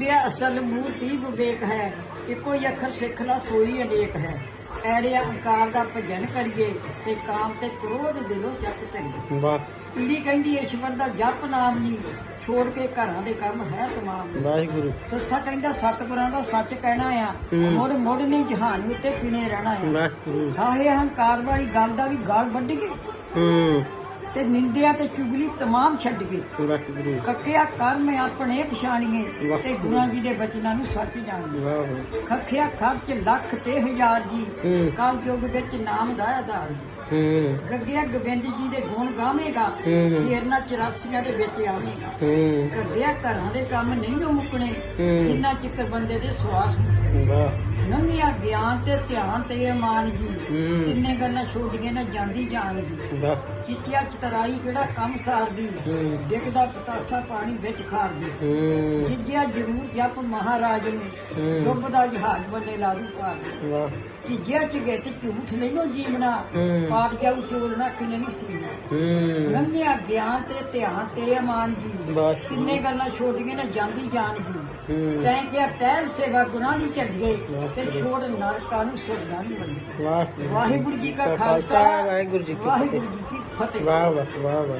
ਬੋਲਿਆ ਅਸਲ ਮੂਰਤੀ ਵਿਵੇਕ ਹੈ ਇੱਕੋ ਹੀ ਅੱਖਰ ਸਿੱਖ ਲਾ ਸੋਈ ਅਨੇਕ ਹੈ। ਐੜੇ ਅੰਕਾਰ ਦਾ ਭਜਨ ਕਰੀਏ ਤੇ ਕਾਮ ਤੇ ਕ੍ਰੋਧ ਦਿਲੋਂ ਜਪ ਧਰੀਏ ਵਾਹ। ਪੀੜੀ ਕਹਿੰਦੀ ਈਸ਼ਵਰ ਦਾ ਜਪ ਨਾਮ ਨਹੀਂ ਛੋੜ ਕੇ ਘਰਾਂ ਦੇ ਕੰਮ ਹੈ ਤਮਾਮ। ਵਾਹਿਗੁਰੂ। ਸੱਸਾ ਕਹਿੰਦਾ ਸਤਿਗੁਰਾਂ ਦਾ ਸੱਚ ਕਹਿਣਾ ਆ। ਮੁੜ ਮੁੜ ਨਹੀਂ ਜਹਾਨ ਉੱਤੇ ਪਿਨੇ ਰਹਿਣਾ ਆ। ਵਾਹਿਗੁਰੂ। ਕਾਹੇ ਹੰਕਾਰ ਵਾਲੀ ਗੱਲ ਦਾ ਵੀ ਗਾਲ ਵੱਢ ਗਏ ਹੂੰ। ਤੇ ਨਿੰਦਿਆ ਤੇ ਚੁਗਲੀ ਤਮਾਮ ਛੱਡ ਗਏ। ਕੱਕਿਆ ਕਰਮ ਆਪਣੇ ਪਛਾਣੀਏ। ਤੇ ਗੁਰਾਂ। ਜੀ ਦੇ ਬਚਨਾਂ ਨੂੰ ਸੱਚ ਜਾਣੀਏ। ਵਾਹ ਵਾਹ। ਖੱਖਿਆ ਖਰਚ ਲੱਖ ਤੇ ਹਜ਼ਾਰ ਜੀ ਹੂੰ। ਕਾਲ ਯੁੱਗ ਵਿੱਚ ਨਾਮ ਦਾ ਆਧਾਰ। ਜੀ ਹੂੰ। ਗੱਗਿਆ ਗੋਬਿੰਦ ਜੀ ਦੇ ਗੁਣ ਗਾਵੇਂਗਾ ਹੂੰ। ਫੇਰ ਨਾ 84 ਦੇ ਵਿੱਚ ਆਵੇਂਗਾ। ਹੂੰ। ਗੱਗਿਆ ਘਰਾਂ ਦੇ ਕੰਮ ਨਹੀਂ ਓ ਮੁੱਕਣੇ ਹੂੰ। ਜਿੰਨਾ ਚਿਕਰ ਬੰਦੇ ਦੇ ਸਵਾਸ ਵਾਹ। ਗਿਆਨ ਤੇ ਧਿਆਨ ਤੇ ਇਮਾਨ ਜੀ। ਹੂੰ। ਤਿੰਨੇ ਗੱਲਾਂ ਛੋਡੀਆਂ ਨਾ ਜਾਂਦੀ ਜਾਣ ਜੀ ਵਾਹ ਚਤਰਾਈ ਕਿਹੜਾ ਕੰਮ ਸਾਰਦੀ ਹੂੰ। ਡਿੱਗਦਾ ਪਤਾਸਾ ਪਾਣੀ ਵਿੱਚ ਖਾਰਦੀ ਹੂੰ। ਜਿੱਜਿਆ ਜ਼ਰੂਰ ਜਪ ਮਹਾਰਾਜ ਨੂੰ। ਹੂੰ। ਡੁੱਬਦਾ ਜਹਾਜ਼ ਬੰਨੇ ਲਾਦੂ ਪਾਰ ਵਾਹ ਜਿੱਜਿਆ ਚ ਗਿੱਤ ਝੂਠ ਲੈਨੋ ਜੀਵਨਾ ਹੂੰ। ਪਾਰ ਜਾਉ ਚੋਰਨਾ ਕਿਨੇ ਨਹੀਂ ਸੀਨਾ ਹੂੰ। ਲੰਘਿਆ ਗਿਆਨ ਤੇ ਧਿਆਨ ਤੇ ਇਮਾਨ ਜੀ। ਵਾਹ ਕਿੰਨੇ ਗੱਲਾਂ ਛੋਡੀਆਂ ਨਾ ਜਾਂਦੀ ਜਾਣ ਹੂੰ ਤੈਂ ਕਿਹਾ ਟਹਿਲ ਸੇਵਾ ਗੁਨਾਹ ਨਹੀਂ ਚੱਲੀਏ ਤੇ ਛੋੜ ਨਰਕਾਂ ਨੂੰ ਸੁਰਗਾ ਨਹੀਂ ਵਾਹਿਗੁਰੂ ਜੀ ਕਾ ਖਾਲਸਾ ਵਾਹਿਗੁਰੂ ਕੀ ਜੀ ਕੀ ਫਤਿਹ। ਵਾਹ ਵਾਹ ਵਾਹ ਵਾਹ।